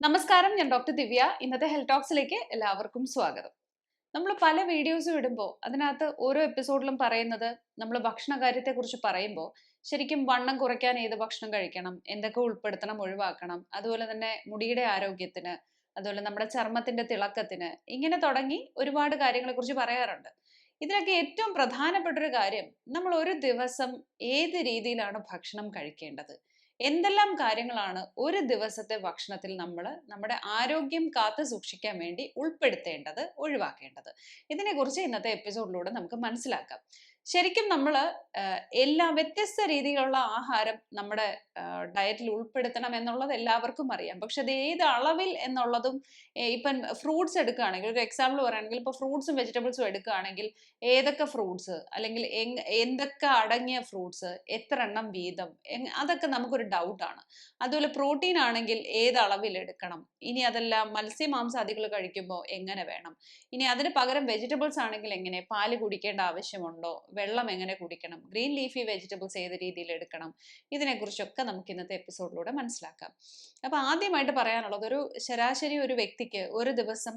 നമസ്കാരം ഞാൻ ഡോക്ടർ ദിവ്യ. ഇന്നത്തെ ഹെൽത്ത് ടോക്സിലേക്ക് എല്ലാവർക്കും സ്വാഗതം. നമ്മൾ പല വീഡിയോസും ഇടുമ്പോൾ അതിനകത്ത് ഓരോ എപ്പിസോഡിലും പറയുന്നത് നമ്മൾ ഭക്ഷണ കാര്യത്തെ കുറിച്ച് പറയുമ്പോൾ ശരിക്കും വണ്ണം കുറയ്ക്കാൻ ഏത് ഭക്ഷണം കഴിക്കണം എന്തൊക്കെ ഉൾപ്പെടുത്തണം ഒഴിവാക്കണം അതുപോലെ തന്നെ മുടിയുടെ ആരോഗ്യത്തിന് അതുപോലെ നമ്മുടെ ചർമ്മത്തിന്റെ തിളക്കത്തിന് ഇങ്ങനെ തുടങ്ങി ഒരുപാട് കാര്യങ്ങളെ കുറിച്ച് പറയാറുണ്ട്. ഇതിലൊക്കെ ഏറ്റവും പ്രധാനപ്പെട്ട ഒരു കാര്യം നമ്മൾ ഒരു ദിവസം ഏത് രീതിയിലാണ് ഭക്ഷണം കഴിക്കേണ്ടത്? എന്തെല്ലാം കാര്യങ്ങളാണ് ഒരു ദിവസത്തെ ഭക്ഷണത്തിൽ നമ്മൾ നമ്മുടെ ആരോഗ്യം കാത്തു സൂക്ഷിക്കാൻ വേണ്ടി ഉൾപ്പെടുത്തേണ്ടത് ഒഴിവാക്കേണ്ടത്? ഇതിനെക്കുറിച്ച് ഇന്നത്തെ എപ്പിസോഡിലൂടെ നമുക്ക് മനസ്സിലാക്കാം. ശരിക്കും നമ്മൾ എല്ലാ വ്യത്യസ്ത രീതിയിലുള്ള ആഹാരം നമ്മുടെ ഡയറ്റിൽ ഉൾപ്പെടുത്തണം എന്നുള്ളത് എല്ലാവർക്കും അറിയാം. പക്ഷെ അത് ഏത് അളവിൽ എന്നുള്ളതും ഇപ്പം ഫ്രൂട്ട്സ് എടുക്കുകയാണെങ്കിൽ ഒരു എക്സാമ്പിൾ പറയുകയാണെങ്കിൽ ഇപ്പോൾ ഫ്രൂട്ട്സും വെജിറ്റബിൾസും എടുക്കുകയാണെങ്കിൽ ഏതൊക്കെ ഫ്രൂട്ട്സ് അല്ലെങ്കിൽ എന്തൊക്കെ അടങ്ങിയ ഫ്രൂട്ട്സ് എത്ര എണ്ണം വീതം അതൊക്കെ നമുക്കൊരു ഡൗട്ടാണ് അതുപോലെ പ്രോട്ടീൻ ആണെങ്കിൽ ഏത് അളവിൽ എടുക്കണം? ഇനി അതെല്ലാം മത്സ്യമാംസാദികൾ കഴിക്കുമ്പോൾ എങ്ങനെ വേണം? ഇനി അതിന് പകരം വെജിറ്റബിൾസ് ആണെങ്കിൽ എങ്ങനെ? പാൽ കുടിക്കേണ്ട ആവശ്യമുണ്ടോ? വെള്ളം എങ്ങനെ കുടിക്കണം ഗ്രീൻ ലീഫി വെജിറ്റബിൾസ് ഏത് രീതിയിൽ എടുക്കണം ഇതിനെക്കുറിച്ചൊക്കെ നമുക്ക് ഇന്നത്തെ എപ്പിസോഡിലൂടെ മനസ്സിലാക്കാം. അപ്പോൾ ആദ്യമായിട്ട് പറയാനുള്ളത് ഒരു ശരാശരി ഒരു വ്യക്തിക്ക് ഒരു ദിവസം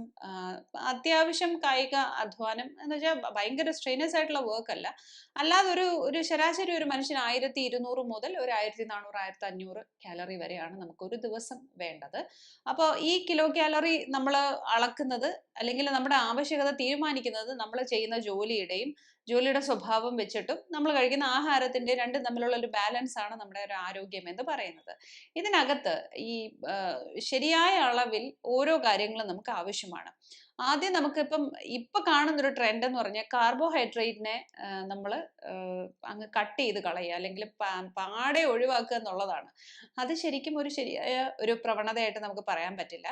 അത്യാവശ്യം കായിക അധ്വാനം എന്ന് വെച്ചാൽ ഭയങ്കര സ്ട്രെയിനസ് ആയിട്ടുള്ള വർക്ക് അല്ല. അല്ലാതെ ഒരു ഒരു ശരാശരി ഒരു മനുഷ്യൻ ആയിരത്തി ഇരുന്നൂറ് മുതൽ ഒരു ആയിരത്തി നാനൂറ് ആയിരത്തി അഞ്ഞൂറ് കാലറി വരെയാണ് നമുക്ക് ഒരു ദിവസം വേണ്ടത്. അപ്പോൾ ഈ കിലോ കാലറി നമ്മൾ അളക്കുന്നത് അല്ലെങ്കിൽ നമ്മുടെ ആവശ്യകത തീരുമാനിക്കുന്നത് നമ്മൾ ചെയ്യുന്ന ജോലിയുടെയും ജോലിയുടെ സ്വഭാവം വെച്ചിട്ടും നമ്മൾ കഴിക്കുന്ന ആഹാരത്തിന്റെ രണ്ടും തമ്മിലുള്ള ഒരു ബാലൻസ് ആണ് നമ്മുടെ ഒരു ആരോഗ്യം എന്ന് പറയുന്നത്. ഇതിനകത്ത് ഈ ശരിയായ അളവിൽ ഓരോ കാര്യങ്ങളും നമുക്ക് ആവശ്യമാണ്. ആദ്യം നമുക്കിപ്പം ഇപ്പൊ കാണുന്ന ഒരു ട്രെൻഡ് എന്ന് പറഞ്ഞാൽ കാർബോഹൈഡ്രേറ്റിനെ നമ്മൾ അങ്ങ് കട്ട് ചെയ്ത് കളയുക അല്ലെങ്കിൽ പാടെ ഒഴിവാക്കുക എന്നുള്ളതാണ്. അത് ശരിക്കും ഒരു ശരിയായ ഒരു പ്രവണതയായിട്ട് നമുക്ക് പറയാൻ പറ്റില്ല.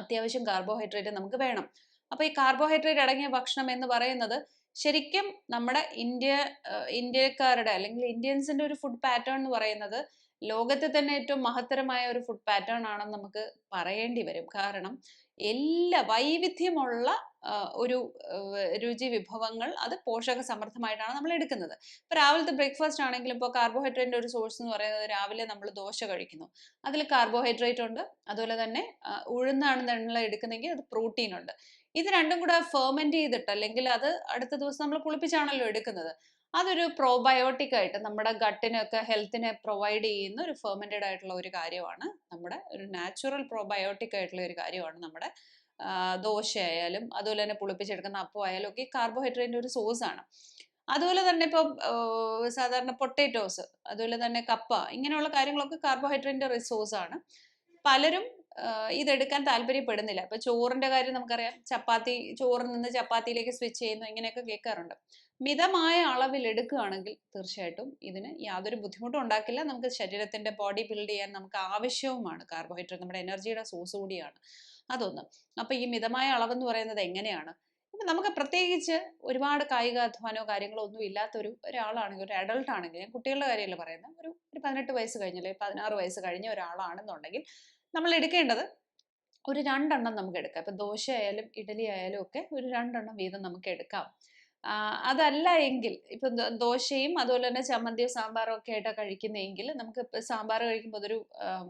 അത്യാവശ്യം കാർബോഹൈഡ്രേറ്റ് നമുക്ക് വേണം. അപ്പൊ ഈ കാർബോഹൈഡ്രേറ്റ് അടങ്ങിയ ഭക്ഷണം എന്ന് പറയുന്നത് ശരിക്കും നമ്മുടെ ഇന്ത്യ ഇന്ത്യക്കാരുടെ അല്ലെങ്കിൽ ഇന്ത്യൻസിന്റെ ഒരു ഫുഡ് പാറ്റേൺ എന്ന് പറയുന്നത് ലോകത്തെ തന്നെ ഏറ്റവും മഹത്തരമായ ഒരു ഫുഡ് പാറ്റേൺ ആണെന്ന് നമുക്ക് പറയേണ്ടി വരും. കാരണം എല്ലാ വൈവിധ്യമുള്ള ഒരു രുചി വിഭവങ്ങൾ അത് പോഷക സമൃദ്ധമായിട്ടാണ് നമ്മൾ എടുക്കുന്നത്. ഇപ്പൊ രാവിലത്തെ ബ്രേക്ക്ഫാസ്റ്റ് ആണെങ്കിലും ഇപ്പോൾ കാർബോഹൈഡ്രേറ്റിന്റെ ഒരു സോഴ്സ് എന്ന് പറയുന്നത് രാവിലെ നമ്മൾ ദോശ കഴിക്കുന്നു. അതിൽ കാർബോഹൈഡ്രേറ്റ് ഉണ്ട്. അതുപോലെ തന്നെ ഉഴുന്നാണ് നമ്മൾ എടുക്കുന്നെങ്കിൽ അത് പ്രോട്ടീൻ ഉണ്ട്. ഇത് രണ്ടും കൂടെ ഫെർമെന്റ് ചെയ്തിട്ട് അല്ലെങ്കിൽ അത് അടുത്ത ദിവസം നമ്മൾ കുളിപ്പിച്ചാണല്ലോ എടുക്കുന്നത്. അതൊരു പ്രോബയോട്ടിക് ആയിട്ട് നമ്മുടെ ഗട്ടിനൊക്കെ ഹെൽത്തിനെ പ്രൊവൈഡ് ചെയ്യുന്ന ഒരു ഫെർമെന്റഡ് ആയിട്ടുള്ള ഒരു കാര്യമാണ്. നമ്മുടെ ഒരു നാച്ചുറൽ പ്രോബയോട്ടിക് ആയിട്ടുള്ള ഒരു കാര്യമാണ് നമ്മുടെ ദോശയായാലും അതുപോലെ തന്നെ പുളിപ്പിച്ചെടുക്കുന്ന അപ്പം ആയാലും ഒക്കെ കാർബോഹൈഡ്രേറ്റിന്റെ ഒരു സോഴ്സ് ആണ്. അതുപോലെ തന്നെ ഇപ്പോൾ സാധാരണ പൊട്ടേറ്റോസ് അതുപോലെ തന്നെ കപ്പ ഇങ്ങനെയുള്ള കാര്യങ്ങളൊക്കെ കാർബോഹൈഡ്രേറ്റിന്റെ റിസോഴ്സ് ആണ്. പലരും ഇതെടുക്കാൻ താല്പര്യപ്പെടുന്നില്ല. ഇപ്പൊ ചോറിന്റെ കാര്യം നമുക്കറിയാം. ചപ്പാത്തി ചോറിൽ നിന്ന് ചപ്പാത്തിയിലേക്ക് സ്വിച്ച് ചെയ്യുന്നു ഇങ്ങനെയൊക്കെ കേൾക്കാറുണ്ട്. മിതമായ അളവിൽ എടുക്കുകയാണെങ്കിൽ തീർച്ചയായിട്ടും ഇതിന് യാതൊരു ബുദ്ധിമുട്ടും ഉണ്ടാക്കില്ല. നമുക്ക് ശരീരത്തിന്റെ ബോഡി ബിൽഡ് ചെയ്യാൻ നമുക്ക് ആവശ്യവുമാണ്. കാർബോഹൈഡ്രേറ്റ് നമ്മുടെ എനർജിയുടെ സോഴ്സ് കൂടിയാണ്. അതൊന്ന്. അപ്പൊ ഈ മിതമായ അളവ് എന്ന് പറയുന്നത് എങ്ങനെയാണ്? അപ്പൊ നമുക്ക് പ്രത്യേകിച്ച് ഒരുപാട് കായിക അധ്വാനമോ കാര്യങ്ങളോ ഒന്നും ഇല്ലാത്ത ഒരു ഒരാളാണെങ്കിൽ ഒരു അഡൾട്ട് ആണെങ്കിൽ കുട്ടികളുടെ കാര്യമല്ല പറയുന്നത്? ഒരു ഒരു പതിനെട്ട് വയസ്സ് കഴിഞ്ഞല്ലേ പതിനാറ് വയസ്സ് കഴിഞ്ഞ ഒരാളാണെന്നുണ്ടെങ്കിൽ നമ്മൾ എടുക്കേണ്ടത് ഒരു രണ്ടെണ്ണം നമുക്ക് എടുക്കാം ഇപ്പം ദോശ ആയാലും ഇഡലി ആയാലും ഒക്കെ ഒരു രണ്ടെണ്ണം വീതം നമുക്ക് എടുക്കാം അതല്ല എങ്കിൽ ഇപ്പം ദോശയും അതുപോലെ തന്നെ ചമ്മന്തിയും സാമ്പാറും ഒക്കെ ആയിട്ടാണ് കഴിക്കുന്നതെങ്കിൽ നമുക്ക് സാമ്പാർ കഴിക്കുമ്പോൾ അതൊരു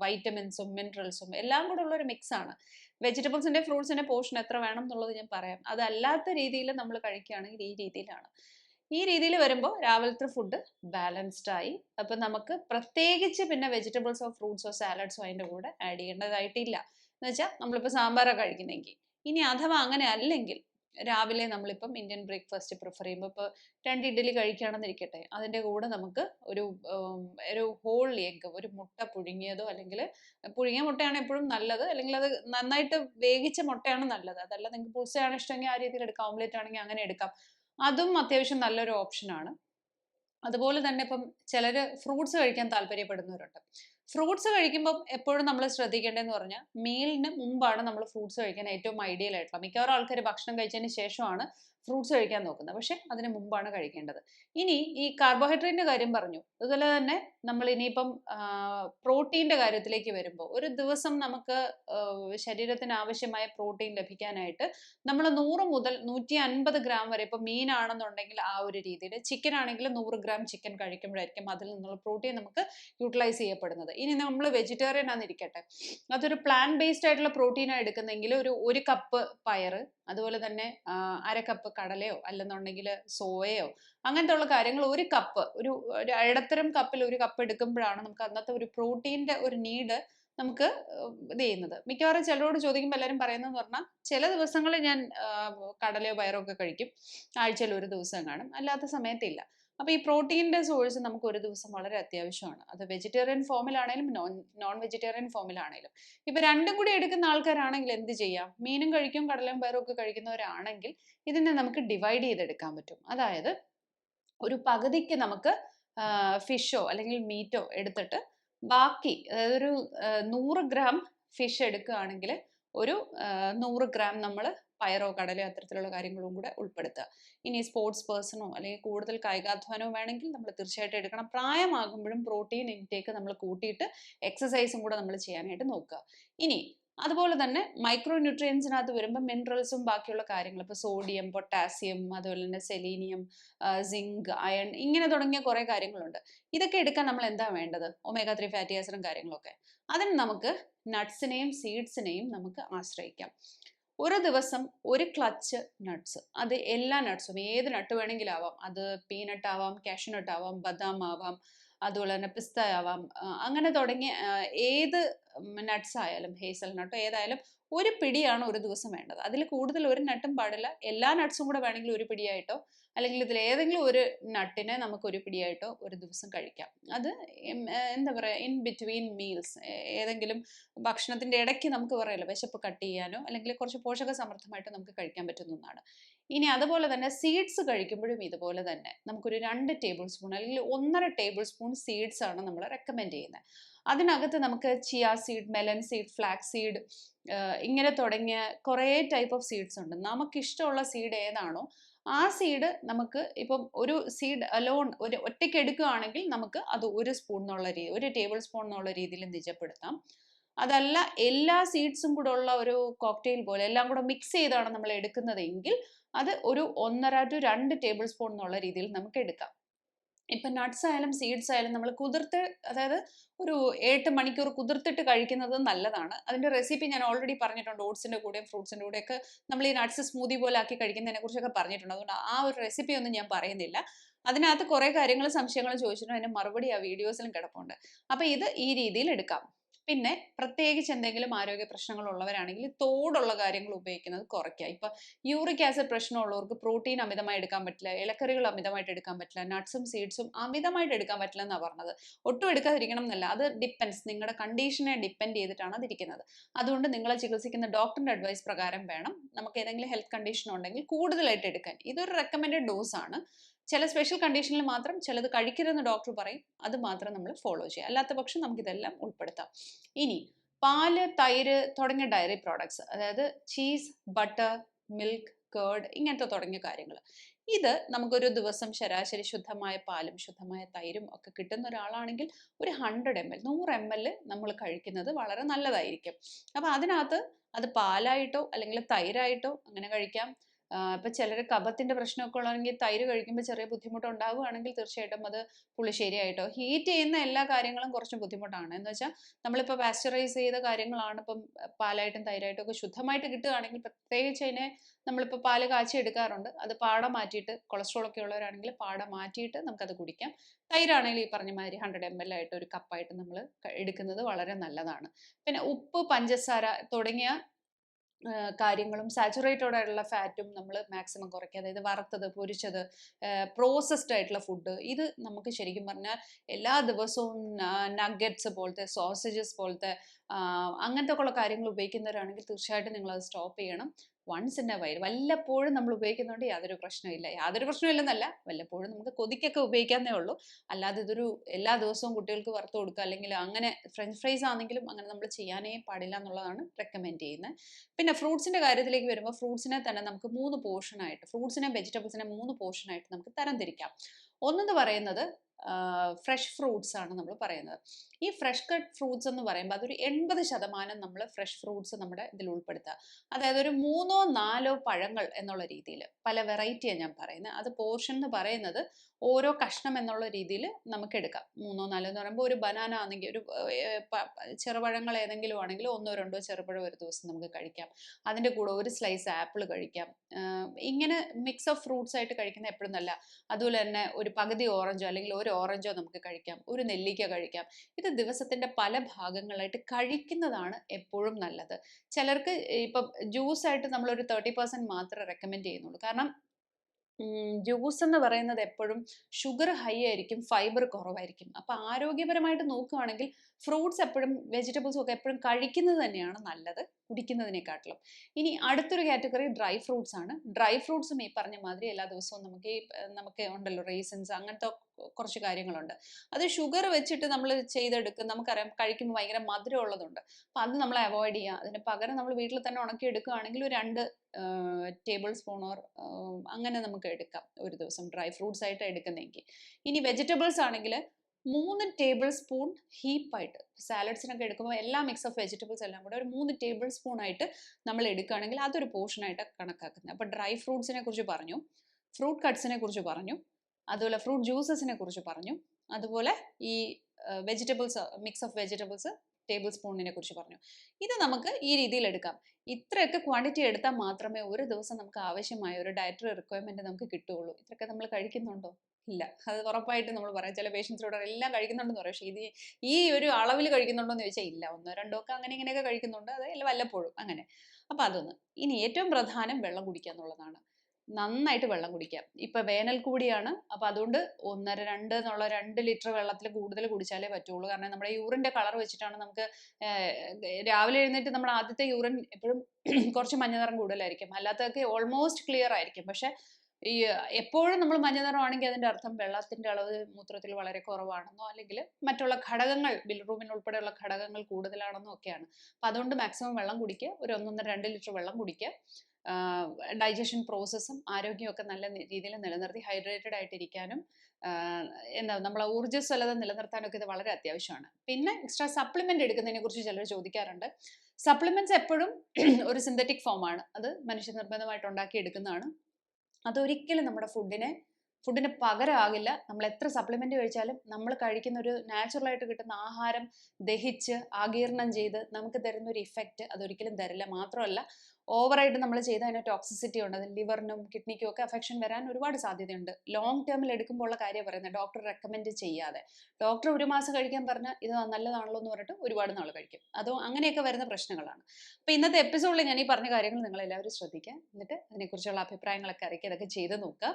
വൈറ്റമിൻസും മിനറൽസും എല്ലാം കൂടെ ഉള്ളൊരു മിക്സ് ആണ്. വെജിറ്റബിൾസിന്റെ ഫ്രൂട്ട്സിന്റെ പോർഷൻ എത്ര വേണം എന്നുള്ളത് ഞാൻ പറയാം. അതല്ലാത്ത രീതിയിൽ നമ്മൾ കഴിക്കുകയാണെങ്കിൽ ഈ രീതിയിലാണ്. ഈ രീതിയിൽ വരുമ്പോൾ രാവിലത്തെ ഫുഡ് ബാലൻസ്ഡ് ആയി. അപ്പം നമുക്ക് പ്രത്യേകിച്ച് പിന്നെ വെജിറ്റബിൾസോ ഫ്രൂട്ട്സോ സാലഡ്സോ അതിന്റെ കൂടെ ആഡ് ചെയ്യേണ്ടതായിട്ടില്ല. എന്ന് വെച്ചാൽ നമ്മളിപ്പോൾ സാമ്പാറൊക്കെ കഴിക്കുന്നെങ്കിൽ. ഇനി അഥവാ അങ്ങനെ അല്ലെങ്കിൽ രാവിലെ നമ്മളിപ്പം ഇന്ത്യൻ ബ്രേക്ക്ഫാസ്റ്റ് പ്രിഫർ ചെയ്യുമ്പോൾ ഇപ്പോൾ രണ്ട് ഇഡ്ഡലി കഴിക്കുകയാണെന്നിരിക്കട്ടെ അതിന്റെ കൂടെ നമുക്ക് ഒരു ഒരു ഹോൾ എഗ്ഗ് ഒരു മുട്ട പുഴുങ്ങിയതോ അല്ലെങ്കിൽ പുഴുങ്ങിയ മുട്ടയാണ് എപ്പോഴും നല്ലത്. അല്ലെങ്കിൽ അത് നന്നായിട്ട് വേവിച്ച മുട്ടയാണ് നല്ലത്. അതല്ല നിങ്ങൾക്ക് പുൾസയാണ് ഇഷ്ടമെങ്കിൽ ആ രീതിയിൽ എടുക്കാം ഓംലെറ്റ് ആണെങ്കിൽ അങ്ങനെ എടുക്കാം. അതും അത്യാവശ്യം നല്ലൊരു ഓപ്ഷനാണ്. അതുപോലെ തന്നെ ഇപ്പം ചിലർ ഫ്രൂട്ട്സ് കഴിക്കാൻ താല്പര്യപ്പെടുന്നവരുണ്ട്. ഫ്രൂട്ട്സ് കഴിക്കുമ്പോൾ എപ്പോഴും നമ്മൾ ശ്രദ്ധിക്കേണ്ടതെന്ന് പറഞ്ഞാൽ മീലിന് മുമ്പാണ് നമ്മൾ ഫ്രൂട്ട്സ് കഴിക്കാൻ ഏറ്റവും ഐഡിയൽ ആയിട്ടുള്ള. മിക്കവാറും ആൾക്കാർ ഭക്ഷണം കഴിച്ചതിന് ശേഷമാണ് ഫ്രൂട്ട്സ് കഴിക്കാൻ നോക്കുന്നത്. പക്ഷെ അതിന് മുമ്പാണ് കഴിക്കേണ്ടത്. ഇനി ഈ കാർബോഹൈഡ്രേറ്റിന്റെ കാര്യം പറഞ്ഞു. അതുപോലെ തന്നെ നമ്മൾ ഇനിയിപ്പം പ്രോട്ടീന്റെ കാര്യത്തിലേക്ക് വരുമ്പോൾ ഒരു ദിവസം നമുക്ക് ശരീരത്തിന് ആവശ്യമായ പ്രോട്ടീൻ ലഭിക്കാനായിട്ട് നമ്മൾ നൂറ് മുതൽ നൂറ്റി അൻപത് ഗ്രാം വരെ ഇപ്പം മീനാണെന്നുണ്ടെങ്കിൽ ആ ഒരു രീതിയിൽ ചിക്കൻ ആണെങ്കിൽ നൂറ് ഗ്രാം ചിക്കൻ കഴിക്കുമ്പോഴായിരിക്കും അതിൽ നിന്നുള്ള പ്രോട്ടീൻ നമുക്ക് യൂട്ടിലൈസ് ചെയ്യപ്പെടുന്നത്. ഇനി നമ്മൾ വെജിറ്റേറിയൻ ആണെന്ന് ഇരിക്കട്ടെ. അതൊരു പ്ലാൻ ബേസ്ഡ് ആയിട്ടുള്ള പ്രോട്ടീനാണ് എടുക്കുന്നെങ്കിൽ ഒരു ഒരു കപ്പ് പയർ അതുപോലെ തന്നെ അര കപ്പ് കടലയോ അല്ലെന്നുണ്ടെങ്കിൽ സോയയോ അങ്ങനത്തെ ഉള്ള കാര്യങ്ങൾ ഒരു കപ്പ് ഒരു ഒരു ഇടത്തരം കപ്പിൽ ഒരു കപ്പ് എടുക്കുമ്പോഴാണ് നമുക്ക് അന്നത്തെ ഒരു പ്രോട്ടീന്റെ ഒരു നീഡ് നമുക്ക് ഇത് ചെയ്യുന്നത്. മിക്കവാറും ചിലരോട് ചോദിക്കുമ്പോൾ എല്ലാവരും പറയുന്നതെന്ന് പറഞ്ഞാൽ ചില ദിവസങ്ങളിൽ ഞാൻ കടലയോ പയറോ ഒക്കെ കഴിക്കും. ആഴ്ചയിൽ ഒരു ദിവസം കാണും. അല്ലാത്ത സമയത്തില്ല അപ്പോൾ ഈ പ്രോട്ടീന്റെ സോഴ്സ് നമുക്ക് ഒരു ദിവസം വളരെ അത്യാവശ്യമാണ്. അത് വെജിറ്റേറിയൻ ഫോമിലാണെങ്കിലും നോൺ നോൺ വെജിറ്റേറിയൻ ഫോമിലാണെങ്കിലും ഇപ്പൊ രണ്ടും കൂടി എടുക്കുന്ന ആൾക്കാരാണെങ്കിൽ എന്ത് ചെയ്യാം? മീനും കഴിക്കും കടലയും പയറും ഒക്കെ കഴിക്കുന്നവരാണെങ്കിൽ ഇതിനെ നമുക്ക് ഡിവൈഡ് ചെയ്തെടുക്കാൻ പറ്റും. അതായത് ഒരു പകുതിക്ക് നമുക്ക് ഫിഷോ അല്ലെങ്കിൽ മീറ്റോ എടുത്തിട്ട് ബാക്കി അതായത് ഒരു നൂറ് ഗ്രാം ഫിഷ് എടുക്കുകയാണെങ്കിൽ ഒരു നൂറ് ഗ്രാം നമ്മൾ പയറോ കടലയോ അത്തരത്തിലുള്ള കാര്യങ്ങളും കൂടെ ഉൾപ്പെടുത്തുക. ഇനി സ്പോർട്സ് പേഴ്സണോ അല്ലെങ്കിൽ കൂടുതൽ കായികാധ്വാനവും വേണമെങ്കിൽ നമ്മൾ തീർച്ചയായിട്ടും എടുക്കണം. പ്രായമാകുമ്പോഴും പ്രോട്ടീൻ ഇൻടേക്ക് നമ്മൾ കൂട്ടിയിട്ട് എക്സസൈസും കൂടെ നമ്മൾ ചെയ്യാനായിട്ട് നോക്കുക. ഇനി അതുപോലെ തന്നെ മൈക്രോ ന്യൂട്രിയൻസിനകത്ത് വരുമ്പോൾ മിനറൽസും ബാക്കിയുള്ള കാര്യങ്ങൾ. ഇപ്പോൾ സോഡിയം പൊട്ടാസ്യം അതുപോലെ തന്നെ സെലീനിയം സിങ്ക് അയൺ ഇങ്ങനെ തുടങ്ങിയ കുറേ കാര്യങ്ങളുണ്ട്. ഇതൊക്കെ എടുക്കാൻ നമ്മൾ എന്താ വേണ്ടത്? ഒമേഗ ത്രീ ഫാറ്റി ആസിഡും കാര്യങ്ങളൊക്കെ. അതിന് നമുക്ക് നട്ട്സിനെയും സീഡ്സിനെയും നമുക്ക് ആശ്രയിക്കാം. ഒരു ദിവസം ഒരു ക്ലച്ച് നട്ട്സ് അത് എല്ലാ നട്ട്സും ഏത് നട്ട് വേണമെങ്കിലും ആവാം അത് പീനട്ട് ആവാം കാഷ്യൂനട്ട് ആവാം ബദാം ആവാം അതുപോലെ തന്നെ പിസ്ത ആവാം അങ്ങനെ തുടങ്ങിയ ഏത് നട്ട്സ് ആയാലും ഹേസൽ നട്ടോ ഏതായാലും ഒരു പിടിയാണ് ഒരു ദിവസം വേണ്ടത്. അതിൽ കൂടുതൽ ഒരു നട്ടും പാടില്ല. എല്ലാ നട്ട്സും കൂടെ വേണമെങ്കിൽ ഒരു പിടിയായിട്ടോ അല്ലെങ്കിൽ ഇതിൽ ഏതെങ്കിലും ഒരു നട്ടിനെ നമുക്ക് ഒരു പിടിയായിട്ടോ ഒരു ദിവസം കഴിക്കാം. അത് എന്താ പറയുക ഇൻ ബിറ്റ്വീൻ മീൽസ് ഏതെങ്കിലും ഭക്ഷണത്തിന്റെ ഇടയ്ക്ക് നമുക്ക് പറയല്ലോ വിശപ്പ് കട്ട് ചെയ്യാനോ അല്ലെങ്കിൽ കുറച്ച് പോഷക സമൃദ്ധമായിട്ട് നമുക്ക് കഴിക്കാൻ പറ്റുന്ന ഒന്നാണ്. ഇനി അതുപോലെ തന്നെ സീഡ്സ് കഴിക്കുമ്പോഴും ഇതുപോലെ തന്നെ. നമുക്കൊരു രണ്ട് ടേബിൾ സ്പൂൺ അല്ലെങ്കിൽ ഒന്നര ടേബിൾ സ്പൂൺ സീഡ്സ് ആണ് നമ്മൾ റെക്കമെൻഡ് ചെയ്യുന്നത്. അതിനകത്ത് നമുക്ക് chia seed melon seed flax seed ഇങ്ങനെ തുടങ്ങിയ കുറേ ടൈപ്പ് ഓഫ് സീഡ്സ് ഉണ്ട്. നമുക്കിഷ്ടമുള്ള സീഡ് ഏതാണോ ആ സീഡ് നമുക്ക് ഇപ്പം ഒരു സീഡ് അലോൺ ഒരു ഒറ്റയ്ക്ക് എടുക്കുകയാണെങ്കിൽ നമുക്ക് അത് ഒരു സ്പൂൺ എന്നുള്ള രീതി ഒരു ടേബിൾ സ്പൂൺ എന്നുള്ള രീതിയിൽ നിജപ്പെടുത്താം. അതല്ല എല്ലാ സീഡ്സും കൂടെ ഉള്ള ഒരു കോക്ടെയിൽ പോലെ എല്ലാം കൂടെ മിക്സ് ചെയ്താണ് നമ്മൾ എടുക്കുന്നതെങ്കിൽ അത് ഒരു ഒന്നര ടു രണ്ട് ടേബിൾ സ്പൂൺ എന്നുള്ള രീതിയിൽ നമുക്ക് എടുക്കാം. ഇപ്പം നട്ട്സ് ആയാലും സീഡ്സ് ആയാലും നമ്മൾ കുതിർത്ത് അതായത് ഒരു എട്ട് മണിക്കൂർ കുതിർത്തിട്ട് കഴിക്കുന്നത് നല്ലതാണ്. അതിന്റെ റെസിപ്പി ഞാൻ ഓൾറെഡി പറഞ്ഞിട്ടുണ്ട്. ഓട്സിന്റെ കൂടെയും ഫ്രൂട്ട്സിന്റെ കൂടെയൊക്കെ നമ്മൾ ഈ നട്ട്സ് സ്മൂതി പോലെ ആക്കി കഴിക്കുന്നതിനെ കുറിച്ചൊക്കെ പറഞ്ഞിട്ടുണ്ട്. അതുകൊണ്ട് ആ ഒരു റെസിപ്പി ഒന്നും ഞാൻ പറയുന്നില്ല. അതിനകത്ത് കുറേ കാര്യങ്ങൾ സംശയങ്ങൾ ചോദിച്ചിട്ടുണ്ട്. അതിന്റെ മറുപടി ആ വീഡിയോസിലും കിടപ്പുണ്ട്. അപ്പോൾ ഇത് ഈ രീതിയിൽ എടുക്കാം. പിന്നെ പ്രത്യേകിച്ച് എന്തെങ്കിലും ആരോഗ്യ പ്രശ്നങ്ങൾ ഉള്ളവരാണെങ്കിൽ തോടുള്ള കാര്യങ്ങൾ ഉപയോഗിക്കുന്നത് കുറയ്ക്കുക. ഇപ്പൊ യൂറിക് ആസിഡ് പ്രശ്നമുള്ളവർക്ക് പ്രോട്ടീൻ അമിതമായി എടുക്കാൻ പറ്റില്ല ഇലക്കറികൾ അമിതമായിട്ട് എടുക്കാൻ പറ്റില്ല നട്ട്സും സീഡ്സും അമിതമായിട്ട് എടുക്കാൻ പറ്റില്ല എന്നാണ് പറഞ്ഞത്. ഒട്ടും എടുക്കാതിരിക്കണം എന്നല്ല അത് ഡിപ്പെൻസ് നിങ്ങളുടെ കണ്ടീഷനെ ഡിപ്പെൻഡ് ചെയ്തിട്ടാണ് അതിരിക്കുന്നത്. അതുകൊണ്ട് നിങ്ങളെ ചികിത്സിക്കുന്ന ഡോക്ടറിന്റെ അഡ്വൈസ് പ്രകാരം വേണം. നമുക്ക് ഏതെങ്കിലും ഹെൽത്ത് കണ്ടീഷൻ ഉണ്ടെങ്കിൽ കൂടുതലായിട്ട് എടുക്കാൻ. ഇതൊരു റെക്കമെൻഡഡ് ഡോസ് ആണ്. ചില സ്പെഷ്യൽ കണ്ടീഷനിൽ മാത്രം ചിലത് കഴിക്കരുതെന്ന് ഡോക്ടർ പറയും. അത് മാത്രം നമ്മൾ ഫോളോ ചെയ്യുക. അല്ലാത്ത പക്ഷം നമുക്കിതെല്ലാം ഉൾപ്പെടുത്താം. ഇനി പാൽ തൈര് തുടങ്ങിയ ഡയറി പ്രോഡക്ട്സ് അതായത് ചീസ് ബട്ടർ മിൽക്ക് കേർഡ് ഇങ്ങനത്തെ തുടങ്ങിയ കാര്യങ്ങൾ ഇത് നമുക്കൊരു ദിവസം ശരാശരി ശുദ്ധമായ പാലും ശുദ്ധമായ തൈരും ഒക്കെ കിട്ടുന്ന ഒരാളാണെങ്കിൽ ഒരു ഹൺഡ്രഡ് എം എൽ നൂറ് എം എൽ നമ്മൾ കഴിക്കുന്നത് വളരെ നല്ലതായിരിക്കും. അപ്പോൾ അതിനകത്ത് അത് പാലായിട്ടോ അല്ലെങ്കിൽ തൈരായിട്ടോ അങ്ങനെ കഴിക്കാം. ഇപ്പം ചിലർ കഫത്തിന്റെ പ്രശ്നമൊക്കെ ഉള്ളതെങ്കിൽ തൈര് കഴിക്കുമ്പോൾ ചെറിയ ബുദ്ധിമുട്ട് ഉണ്ടാവുകയാണെങ്കിൽ തീർച്ചയായിട്ടും അത് പുളിശ്ശേരി ആയിട്ടോ. ഹീറ്റ് ചെയ്യുന്ന എല്ലാ കാര്യങ്ങളും കുറച്ച് ബുദ്ധിമുട്ടാണ്. എന്ന് വെച്ചാൽ നമ്മളിപ്പോൾ പാസ്ചറൈസ് ചെയ്ത കാര്യങ്ങളാണ് ഇപ്പം പാലായിട്ടും തൈരായിട്ടും ഒക്കെ ശുദ്ധമായിട്ട് കിട്ടുകയാണെങ്കിൽ പ്രത്യേകിച്ച് അതിനെ നമ്മളിപ്പോൾ പാൽ കാച്ചി എടുക്കാറുണ്ട്. അത് പാട മാറ്റിയിട്ട് കൊളസ്ട്രോൾ ഒക്കെ ഉള്ളവരാണെങ്കിൽ പാട മാറ്റിയിട്ട് നമുക്കത് കുടിക്കാം. തൈരാണെങ്കിൽ ഈ പറഞ്ഞ മാതിരി ഹൺഡ്രഡ് എം എൽ ആയിട്ട് ഒരു കപ്പായിട്ട് നമ്മൾ എടുക്കുന്നത് വളരെ നല്ലതാണ്. പിന്നെ ഉപ്പ് പഞ്ചസാര തുടങ്ങിയ കാര്യങ്ങളും സാച്ചുറേറ്റഡ് ആയിട്ടുള്ള ഫാറ്റും നമ്മൾ മാക്സിമം കുറയ്ക്കുക. അതായത് വറുത്തത് പൊരിച്ചത് പ്രോസസ്ഡ് ആയിട്ടുള്ള ഫുഡ് ഇത് നമുക്ക് ശരിക്കും പറഞ്ഞാൽ എല്ലാ ദിവസവും നഗറ്റ്സ് പോലത്തെ സോസേജസ് പോലത്തെ അങ്ങനത്തെ ഉള്ള കാര്യങ്ങൾ ഉപയോഗിക്കുന്നവരാണെങ്കിൽ തീർച്ചയായിട്ടും നിങ്ങൾ അത് സ്റ്റോപ്പ് ചെയ്യണം. വൺസ് ഇൻ എ വൈൽ വല്ലപ്പോഴും നമ്മൾ ഉപയോഗിക്കുന്നതുകൊണ്ട് യാതൊരു പ്രശ്നമില്ല യാതൊരു പ്രശ്നമില്ലെന്നല്ല വല്ലപ്പോഴും നമുക്ക് കൊതിക്കൊക്കെ ഉപയോഗിക്കാന്നേ ഉള്ളൂ. അല്ലാതെ ഇതൊരു എല്ലാ ദിവസവും കുട്ടികൾക്ക് വറുത്ത് കൊടുക്കുക അല്ലെങ്കിൽ അങ്ങനെ ഫ്രഞ്ച് ഫ്രൈസ് ആണെങ്കിലും അങ്ങനെ നമ്മൾ ചെയ്യാനേ പാടില്ല എന്നുള്ളതാണ് റെക്കമെൻഡ് ചെയ്യുന്നത് പിന്നെ ഫ്രൂട്ട്സിന്റെ കാര്യത്തിലേക്ക് വരുമ്പോൾ ഫ്രൂട്ട്സിനെ തന്നെ നമുക്ക് മൂന്ന് പോർഷനായിട്ട് ഫ്രൂട്ട്സിനെ വെജിറ്റബിൾസിനെ മൂന്ന് പോർഷനായിട്ട് നമുക്ക് തരംതിരിക്കാം ഒന്നെന്ന് പറയുന്നത് ഫ്രഷ് ഫ്രൂട്ട്സ് ആണ് നമ്മൾ പറയുന്നത്. ഈ ഫ്രഷ് കട്ട് ഫ്രൂട്ട്സ് എന്ന് പറയുമ്പോൾ അതൊരു എൺപത് ശതമാനം നമ്മൾ ഫ്രഷ് ഫ്രൂട്ട്സ് നമ്മുടെ ഇതിൽ ഉൾപ്പെടുത്തുക അതായത് ഒരു മൂന്നോ നാലോ പഴങ്ങൾ എന്നുള്ള രീതിയിൽ പല വെറൈറ്റിയാണ് ഞാൻ പറയുന്നത് അത് പോർഷൻ എന്ന് പറയുന്നത് ഓരോ കഷ്ണം എന്നുള്ള രീതിയിൽ നമുക്ക് എടുക്കാം മൂന്നോ നാലോ എന്ന് പറയുമ്പോൾ ഒരു ബനാന ആണെങ്കിൽ ഒരു ചെറുപഴങ്ങൾ ഏതെങ്കിലും ആണെങ്കിൽ ഒന്നോ രണ്ടോ ചെറുപഴം ഒരു ദിവസം നമുക്ക് കഴിക്കാം. അതിന്റെ കൂടെ ഒരു സ്ലൈസ് ആപ്പിൾ കഴിക്കാം. ഇങ്ങനെ മിക്സ് ഓഫ് ഫ്രൂട്ട്സ് ആയിട്ട് കഴിക്കുന്ന എപ്പോഴും നല്ല. അതുപോലെ തന്നെ ഒരു പകുതി ഓറഞ്ചോ അല്ലെങ്കിൽ ഒരു ഓറഞ്ചോ നമുക്ക് കഴിക്കാം. ഒരു നെല്ലിക്ക കഴിക്കാം. ഇത് ദിവസത്തിന്റെ പല ഭാഗങ്ങളായിട്ട് കഴിക്കുന്നതാണ് എപ്പോഴും നല്ലത്. ചിലർക്ക് ഇപ്പം ജ്യൂസായിട്ട് നമ്മളൊരു തേർട്ടി പെർസെന്റ് മാത്രമേ റെക്കമെൻഡ് ചെയ്യുന്നുള്ളൂ. കാരണം ജ്യൂസ് എന്ന് പറയുന്നത് എപ്പോഴും ഷുഗർ ഹൈ ആയിരിക്കും ഫൈബർ കുറവായിരിക്കും. അപ്പൊ ആരോഗ്യപരമായിട്ട് നോക്കുകയാണെങ്കിൽ ഫ്രൂട്ട്സ് എപ്പോഴും വെജിറ്റബിൾസും ഒക്കെ എപ്പോഴും കഴിക്കുന്നത് തന്നെയാണ് നല്ലത് കുടിക്കുന്നതിനെക്കാട്ടിലും. ഇനി അടുത്തൊരു കാറ്റഗറി ഡ്രൈ ഫ്രൂട്ട്സ് ആണ്. ഡ്രൈ ഫ്രൂട്ട്സും ഈ പറഞ്ഞ മാതിരി എല്ലാ ദിവസവും നമുക്ക് ഈ നമുക്ക് ഉണ്ടല്ലോ റീസൺസ് അങ്ങനത്തെ കുറച്ച് കാര്യങ്ങളുണ്ട്. അത് ഷുഗർ വെച്ചിട്ട് നമ്മൾ ചെയ്തെടുക്കും. നമുക്കറിയാം കഴിക്കുമ്പോൾ ഭയങ്കര മധുരം ഉള്ളതുണ്ട്. അപ്പം അത് നമ്മൾ അവോയ്ഡ് ചെയ്യുക. അതിന് പകരം നമ്മൾ വീട്ടിൽ തന്നെ ഉണക്കി എടുക്കുകയാണെങ്കിൽ ഒരു രണ്ട് ടേബിൾ സ്പൂൺ ഓർ അങ്ങനെ നമുക്ക് എടുക്കാം. ഒരു ദിവസം ഡ്രൈ ഫ്രൂട്ട്സ് ആയിട്ട് എടുക്കുന്നെങ്കിൽ ഇനി വെജിറ്റബിൾസ് ആണെങ്കിൽ മൂന്ന് ടേബിൾ സ്പൂൺ ഹീപ്പായിട്ട് സാലഡ്സിനൊക്കെ എടുക്കുമ്പോൾ എല്ലാ മിക്സ് ഓഫ് വെജിറ്റബിൾസ് എല്ലാം കൂടെ ഒരു മൂന്ന് ടേബിൾ സ്പൂൺ ആയിട്ട് നമ്മൾ എടുക്കുകയാണെങ്കിൽ അതൊരു പോർഷനായിട്ട് കണക്കാക്കുന്നത്. അപ്പോൾ ഡ്രൈ ഫ്രൂട്ട്സിനെ കുറിച്ച് പറഞ്ഞു ഫ്രൂട്ട് കട്ട്സിനെ കുറിച്ച് പറഞ്ഞു അതുപോലെ ഫ്രൂട്ട് ജ്യൂസസിനെ കുറിച്ച് പറഞ്ഞു അതുപോലെ ഈ vegetables mix of vegetables table സ്പൂണിനെ കുറിച്ച് പറഞ്ഞു. ഇത് നമുക്ക് ഈ രീതിയിൽ എടുക്കാം. ഇത്രയൊക്കെ ക്വാണ്ടിറ്റി എടുത്താൽ മാത്രമേ ഒരു ദിവസം നമുക്ക് ആവശ്യമായ ഒരു ഡയറ്ററി റിക്വയർമെന്റ് നമുക്ക് കിട്ടുകയുള്ളൂ. ഇത്രയൊക്കെ നമ്മൾ കഴിക്കുന്നുണ്ടോ? ഇല്ല. അത് ഉറപ്പായിട്ടും നമ്മൾ പറയാം. ചില പേഷ്യൻസിലൂടെ എല്ലാം കഴിക്കുന്നുണ്ടെന്ന് പറയും. പക്ഷേ ഇത് ഈ ഒരു അളവിൽ കഴിക്കുന്നുണ്ടോ എന്ന് ചോദിച്ചാൽ ഇല്ല. ഒന്നോ രണ്ടോ ഒക്കെ അങ്ങനെ ഇങ്ങനെയൊക്കെ കഴിക്കുന്നുണ്ട്. അത് എല്ലാം വല്ലപ്പോഴും അങ്ങനെ. അപ്പം അതൊന്ന്. ഇനി ഏറ്റവും പ്രധാനം വെള്ളം കുടിക്കുക എന്നുള്ളതാണ്. നന്നായിട്ട് വെള്ളം കുടിക്കാം ഇപ്പൊ വേനൽ കൂടിയാണ്. അപ്പൊ അതുകൊണ്ട് ഒന്നര രണ്ട് എന്നുള്ള രണ്ട് ലിറ്റർ വെള്ളത്തിൽ കൂടുതൽ കുടിച്ചാലേ പറ്റുള്ളൂ. കാരണം നമ്മുടെ യൂറിന്റെ കളർ വെച്ചിട്ടാണ് നമുക്ക് രാവിലെ എഴുന്നേറ്റ് നമ്മുടെ ആദ്യത്തെ യൂറിൻ എപ്പോഴും കുറച്ച് മഞ്ഞ നിറം കൂടുതലായിരിക്കും. അല്ലാത്തതൊക്കെ ഓൾമോസ്റ്റ് ക്ലിയർ ആയിരിക്കും. പക്ഷെ ഈ എപ്പോഴും നമ്മൾ മഞ്ഞ നിറമാണെങ്കിൽ അതിന്റെ അർത്ഥം വെള്ളത്തിന്റെ അളവ് മൂത്രത്തിൽ വളരെ കുറവാണെന്നോ അല്ലെങ്കിൽ മറ്റുള്ള ഘടകങ്ങൾ ബിൽറൂമിൻ ഉൾപ്പെടെയുള്ള ഘടകങ്ങൾ കൂടുതലാണെന്നോ ഒക്കെയാണ്. അപ്പം അതുകൊണ്ട് മാക്സിമം വെള്ളം കുടിക്കുക. ഒരു ഒന്നൊന്നര രണ്ട് ലിറ്റർ വെള്ളം കുടിക്കുക. ഡൈജഷൻ പ്രോസസ്സും ആരോഗ്യമൊക്കെ നല്ല രീതിയിൽ നിലനിർത്തി ഹൈഡ്രേറ്റഡ് ആയിട്ടിരിക്കാനും എന്താ നമ്മളെ ഊർജസ്വലത നിലനിർത്താനൊക്കെ ഇത് വളരെ അത്യാവശ്യമാണ്. പിന്നെ എക്സ്ട്രാ സപ്ലിമെന്റ് എടുക്കുന്നതിനെ കുറിച്ച് ചിലർ ചോദിക്കാറുണ്ട്. സപ്ലിമെന്റ്സ് എപ്പോഴും ഒരു സിന്തറ്റിക് ഫോമാണ് അത് മനുഷ്യനിർബന്ധമായിട്ട് ഉണ്ടാക്കി എടുക്കുന്നതാണ്. അതൊരിക്കലും നമ്മുടെ ഫുഡിനെ ഫുഡിന് പകരമാകില്ല നമ്മൾ എത്ര സപ്ലിമെന്റ് കഴിച്ചാലും നമ്മൾ കഴിക്കുന്ന ഒരു നാച്ചുറലായിട്ട് കിട്ടുന്ന ആഹാരം ദഹിച്ച് ആകീർണം ചെയ്ത് നമുക്ക് തരുന്ന ഒരു ഇഫക്റ്റ് അതൊരിക്കലും തരില്ല. മാത്രമല്ല ഓവറായിട്ട് നമ്മൾ ചെയ്ത അതിന് ടോക്സിസിറ്റി ഉണ്ട്. അത് ലിവറിനും കിഡ്നിക്കും ഒക്കെ അഫക്ഷൻ വരാൻ ഒരുപാട് സാധ്യതയുണ്ട്. ലോങ് ടേമിൽ എടുക്കുമ്പോൾ ഉള്ള കാര്യം പറയുന്നത് ഡോക്ടർ റെക്കമെൻഡ് ചെയ്യാതെ. ഡോക്ടർ ഒരു മാസം കഴിക്കാൻ പറഞ്ഞാൽ ഇത് നല്ലതാണല്ലോ എന്ന് പറഞ്ഞിട്ട് ഒരുപാട് നാൾ കഴിക്കും. അതോ അങ്ങനെയൊക്കെ വരുന്ന പ്രശ്നങ്ങളാണ്. അപ്പോൾ ഇന്നത്തെ എപ്പിസോഡിൽ ഞാൻ ഈ പറഞ്ഞ കാര്യങ്ങൾ നിങ്ങൾ എല്ലാവരും ശ്രദ്ധിക്കുക. എന്നിട്ട് അതിനെക്കുറിച്ചുള്ള അഭിപ്രായങ്ങളൊക്കെ അറിയിക്കുക ഇതൊക്കെ ചെയ്ത് നോക്കുക.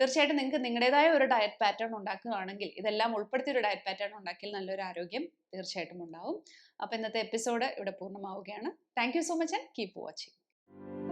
തീർച്ചയായിട്ടും നിങ്ങൾക്ക് നിങ്ങളുടേതായ ഒരു ഡയറ്റ് പാറ്റേൺ ഉണ്ടാക്കുകയാണെങ്കിൽ ഇതെല്ലാം ഉൾപ്പെടുത്തിയ ഒരു ഡയറ്റ് പാറ്റേൺ ഉണ്ടാക്കിയാൽ നല്ലൊരു ആരോഗ്യം തീർച്ചയായിട്ടും ഉണ്ടാവും. അപ്പോൾ ഇന്നത്തെ എപ്പിസോഡ് ഇവിടെ പൂർണമാവുകയാണ്. Thank so much and keep watching Thank you.